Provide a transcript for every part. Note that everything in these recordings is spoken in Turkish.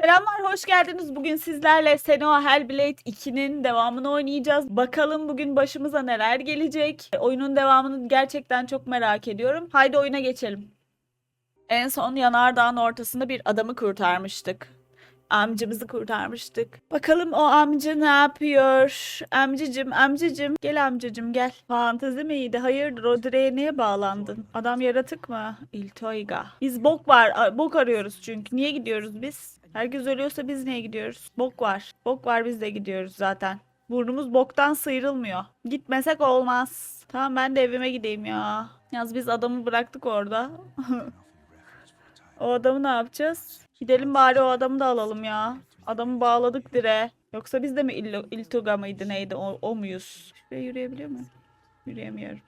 Selamlar, hoş geldiniz. Bugün sizlerle Senua Hellblade 2'nin devamını oynayacağız. Bakalım bugün başımıza neler gelecek. Oyunun devamını gerçekten çok merak ediyorum. Haydi oyuna geçelim. En son yanardağın ortasında bir adamı kurtarmıştık. Amcamızı kurtarmıştık. Bakalım o amca ne yapıyor? Amcacım, amcacım. Gel amcacım gel. Fantezi miydi? Hayırdır o direğe niye bağlandın? Adam yaratık mı? İltoyga. Biz bok var. Bok arıyoruz çünkü. Niye gidiyoruz biz? Herkes ölüyorsa biz niye gidiyoruz? Bok var. Bok var biz de gidiyoruz zaten. Burnumuz boktan sıyrılmıyor. Gitmesek olmaz. Tamam ben de evime gideyim ya. Yalnız biz adamı bıraktık orada. O adamı ne yapacağız? Gidelim bari o adamı da alalım ya. Adamı bağladık dire. Yoksa biz de mi İllo- İltuga mıydı neydi o, o muyuz? Şuraya yürüyebiliyor muyum? Yürüyemiyorum.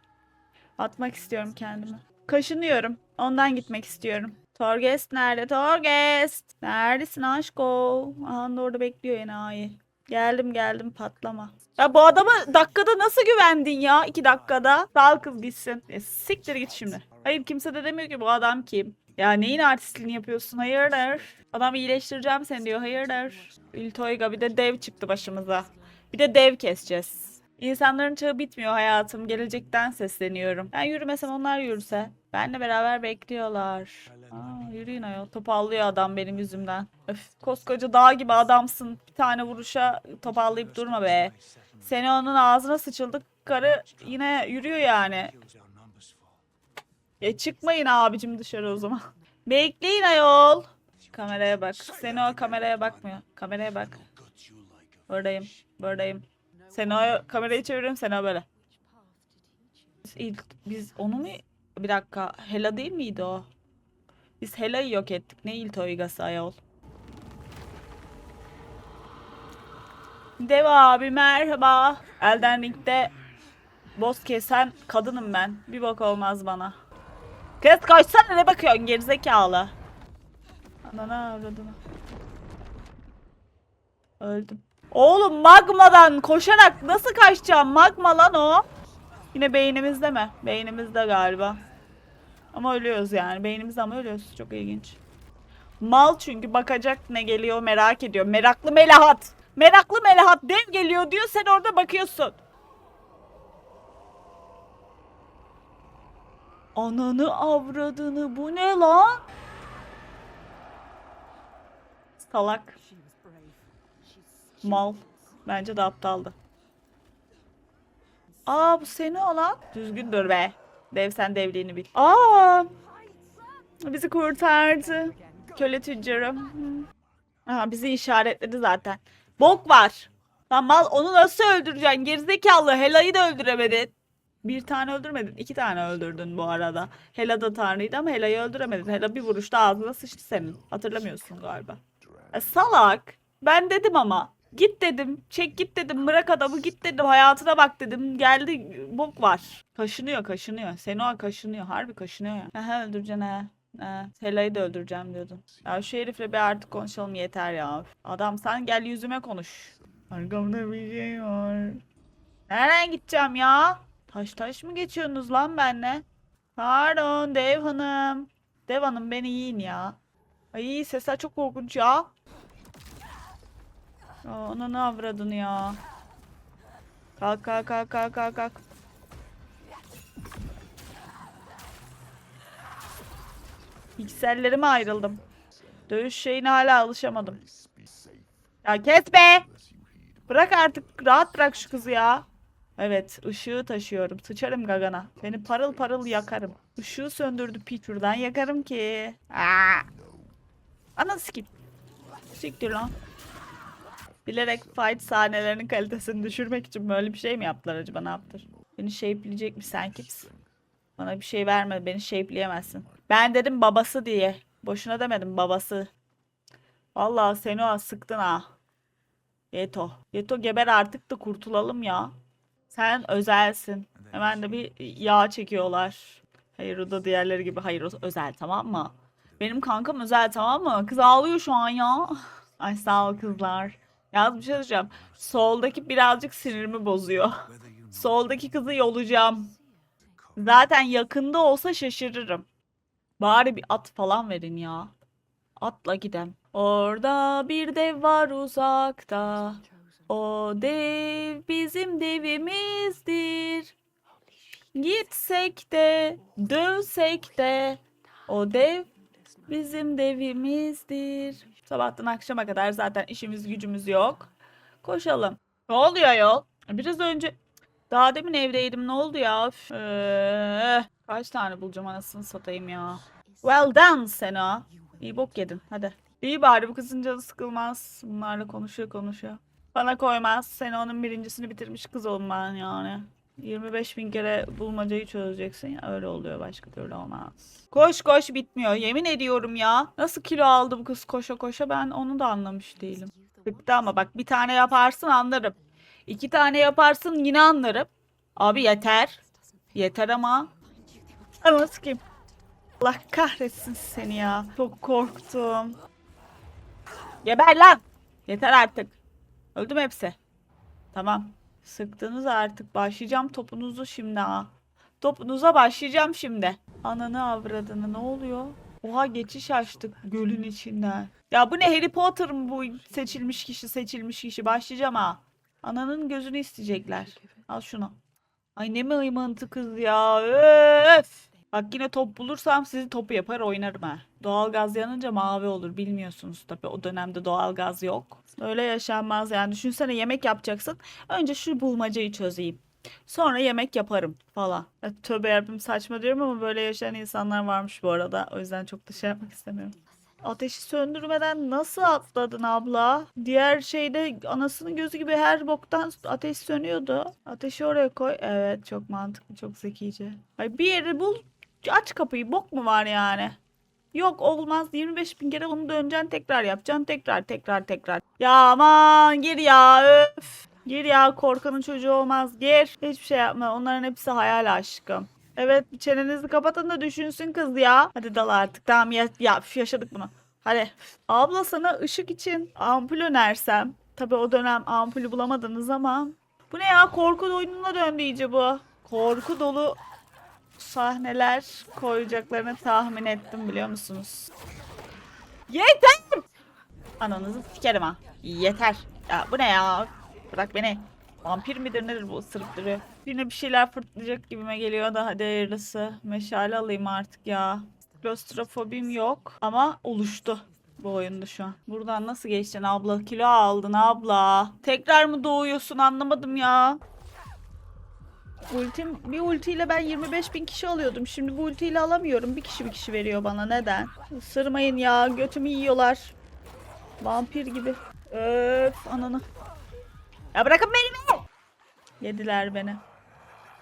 Atmak istiyorum kendimi. Kaşınıyorum. Ondan gitmek istiyorum. Torgest nerede? Torgest! Neredesin aşko? Aha da orada bekliyor enayi. Geldim geldim patlama. Ya bu adama dakikada nasıl güvendin ya? iki dakikada. Sal kız gitsin. E, siktir git şimdi. Hayır kimse de demiyor ki bu adam kim? Ya neyin artistliğini yapıyorsun? Hayırdır? Adam iyileştireceğim seni diyor. Hayırdır? İltoyga bir de dev çıktı başımıza. Bir de dev keseceğiz. İnsanların çağı bitmiyor hayatım. Gelecekten sesleniyorum. Ben yürümesem onlar yürüse. Benle beraber bekliyorlar. Aa, yürüyün ayol. Topallıyor adam benim yüzümden. Öf, koskoca dağ gibi adamsın. Bir tane vuruşa topallayıp durma be. Seni onun ağzına sıçıldık. Karı yine yürüyor yani. Ya çıkmayın abicim dışarı o zaman. Bekleyin ayol. Kameraya bak. Seni o kameraya bakmıyor. Kameraya bak. Buradayım. Buradayım. Seni o kamerayı çeviriyorum. Seni o böyle. Biz, ilk, biz onu mu? Bir dakika. Hela değil miydi o? Biz Hela'yı yok ettik. Ne İltoygası ayol? Dev abi merhaba. Elden Ring'de boss kesen kadınım ben. Bir bak olmaz bana. Kız koşsana ne bakıyorsun gerizekalı. Anana avradını. Öldüm. Oğlum magmadan koşarak nasıl kaçacağım? Magma lan o. Yine beynimizde mi? Beynimizde galiba. Ama ölüyoruz yani. Beynimizde ama ölüyoruz. Çok ilginç. Mal çünkü bakacak ne geliyor merak ediyor. Meraklı melahat. Meraklı melahat dev geliyor diyor sen orada bakıyorsun. Ananı avradını bu ne lan? Salak. Mal. Bence de aptaldı. Aa bu seni olan. Düzgün dur be. Dev sen devliğini bil. Aa. Bizi kurtardı. Köle tüccarı. Aha, bizi işaretledi zaten. Bok var. Lan mal onu nasıl öldüreceksin? Gerizekalı Hela'yı da öldüremedin. Bir tane öldürmedin. iki tane öldürdün bu arada. Hela da tanrıydı ama Hela'yı öldüremedin. Hela bir vuruşta ağzına sıçtı senin. Hatırlamıyorsun galiba. E, salak. Ben dedim ama. Git dedim. Çek git dedim. Bırak adamı git dedim. Hayatına bak dedim. Geldi bok var. Kaşınıyor kaşınıyor. Senoa kaşınıyor. Harbi kaşınıyor ya. Aha öldüreceksin ha. Ha, Hela'yı da öldüreceğim diyordun. Ya şu herifle bir artık konuşalım yeter ya. Adam sen gel yüzüme konuş. Arkamda bir şey var. Nereden gideceğim ya? Taş taş mı geçiyorsunuz lan benle? Pardon Dev Hanım. Dev Hanım beni yiyin ya. Ay sesler çok korkunç ya. Aa, Ananı avradını ya. Kalk kalk kalk kalk kalk kalk. Piksellerime ayrıldım. Dövüş şeyine hala alışamadım. Ya kes be! Bırak artık rahat bırak şu kızı ya. Evet ışığı taşıyorum. Sıçarım gagana. Seni parıl parıl yakarım. Işığı söndürdü piç. Yakarım ki. Aa! Ana skip. Siktir lan. Bilerek fight sahnelerinin kalitesini düşürmek için böyle bir şey mi yaptılar acaba ne yaptır? Beni shape'leyecek mi sen kimsin? Bana bir şey verme beni shape'leyemezsin. Ben dedim babası diye. Boşuna demedim babası. Vallahi seni o sıktın ha. Yeto. Yeto geber artık da kurtulalım ya. Sen özelsin. Hemen de bir yağ çekiyorlar. Hayır o da diğerleri gibi. Hayır özel tamam mı? Benim kankam özel tamam mı? Kız ağlıyor şu an ya. Ay sağ ol kızlar. Yalnız bir şey. Soldaki birazcık sinirimi bozuyor. Soldaki kızı yolacağım. Zaten yakında olsa şaşırırım. Bari bir at falan verin ya. Atla gidem. Orada bir dev var uzakta. O dev bizim devimizdir. Gitsek de, dövsek de o dev bizim devimizdir. Sabahtan akşama kadar zaten işimiz gücümüz yok. Koşalım. Ne oluyor yol? Biraz önce daha demin evdeydim. Ne oldu ya? Ee, kaç tane bulacağım anasını satayım ya. Well done Sena. İyi bok yedin. Hadi. İyi bari bu kızın canı sıkılmaz. Bunlarla konuşuyor konuşuyor. Bana koymaz. Sena onun birincisini bitirmiş kız olman yani. 25 bin kere bulmacayı çözeceksin ya öyle oluyor başka türlü olmaz. Koş koş bitmiyor yemin ediyorum ya. Nasıl kilo aldı bu kız koşa koşa ben onu da anlamış değilim. Bıktı ama bak bir tane yaparsın anlarım. İki tane yaparsın yine anlarım. Abi yeter. Yeter ama. Ama kim? Allah kahretsin seni ya. Çok korktum. Geber lan. Yeter artık. Öldüm hepsi. Tamam. Sıktınız artık. Başlayacağım topunuzu şimdi ha. Topunuza başlayacağım şimdi. Ananı avradını ne oluyor? Oha geçiş açtık gölün içinden. Ya bu ne Harry Potter mı bu seçilmiş kişi seçilmiş kişi başlayacağım ha. Ananın gözünü isteyecekler. Al şunu. Ay ne mıymıntı kız ya. Öf. Bak yine top bulursam sizi topu yapar oynarım ha. Doğalgaz yanınca mavi olur bilmiyorsunuz tabii o dönemde doğalgaz yok. Öyle yaşanmaz yani düşünsene yemek yapacaksın. Önce şu bulmacayı çözeyim. Sonra yemek yaparım falan. Ya, tövbe yarabbim saçma diyorum ama böyle yaşayan insanlar varmış bu arada. O yüzden çok da şey yapmak istemiyorum. Ateşi söndürmeden nasıl atladın abla? Diğer şeyde anasının gözü gibi her boktan ateş sönüyordu. Ateşi oraya koy. Evet çok mantıklı, çok zekice. Ay bir yeri bul, aç kapıyı. Bok mu var yani? Yok olmaz. 25 bin kere onu döneceksin tekrar yapacaksın. Tekrar tekrar tekrar. Ya aman gir ya öf. Gir ya korkanın çocuğu olmaz. Gir. Hiçbir şey yapma. Onların hepsi hayal aşkım. Evet çenenizi kapatın da düşünsün kız ya. Hadi dal artık. Tamam ya, ya yaşadık bunu. Hadi. Abla sana ışık için ampul önersem. Tabi o dönem ampulü bulamadınız ama. Bu ne ya korku oyununa döndü iyice bu. Korku dolu sahneler koyacaklarını tahmin ettim biliyor musunuz? Yeter! Ananızı sikerim ha. Yeter. Ya bu ne ya? Bırak beni. Vampir midir nedir bu duruyor. Yine bir şeyler fırtlayacak gibime geliyor da hadi hayırlısı. Meşale alayım artık ya. Klostrofobim yok ama oluştu bu oyunda şu an. Buradan nasıl geçtin abla? Kilo aldın abla. Tekrar mı doğuyorsun anlamadım ya. Ultim, bir ultiyle ben 25 bin kişi alıyordum. Şimdi bu ultiyle alamıyorum. Bir kişi bir kişi veriyor bana. Neden? Isırmayın ya. Götümü yiyorlar. Vampir gibi. Öf ananı. Ya bırakın beni be! Yediler beni.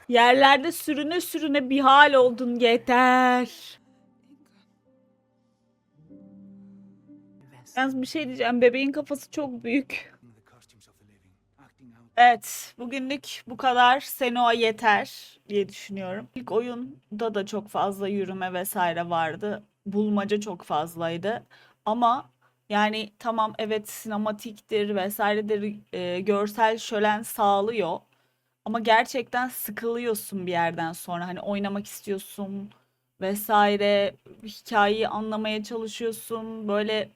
Yerlerde sürüne sürüne bir hal oldun yeter. Yalnız bir şey diyeceğim. Bebeğin kafası çok büyük. Evet, bugünlük bu kadar. Senoa yeter diye düşünüyorum. İlk oyunda da çok fazla yürüme vesaire vardı. Bulmaca çok fazlaydı. Ama yani tamam evet sinematiktir vesairedir, e, görsel şölen sağlıyor. Ama gerçekten sıkılıyorsun bir yerden sonra. Hani oynamak istiyorsun vesaire. Hikayeyi anlamaya çalışıyorsun. Böyle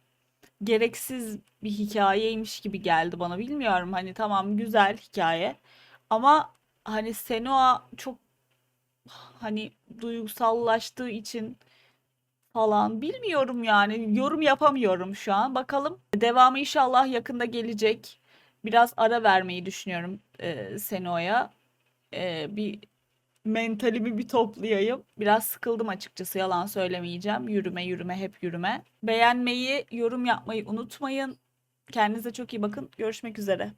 gereksiz bir hikayeymiş gibi geldi bana. Bilmiyorum hani tamam güzel hikaye ama hani Senua çok hani duygusallaştığı için falan bilmiyorum yani yorum yapamıyorum şu an. Bakalım devamı inşallah yakında gelecek. Biraz ara vermeyi düşünüyorum e, Senua'ya. E, bir mentalimi bir toplayayım. Biraz sıkıldım açıkçası yalan söylemeyeceğim. Yürüme yürüme hep yürüme. Beğenmeyi, yorum yapmayı unutmayın. Kendinize çok iyi bakın. Görüşmek üzere.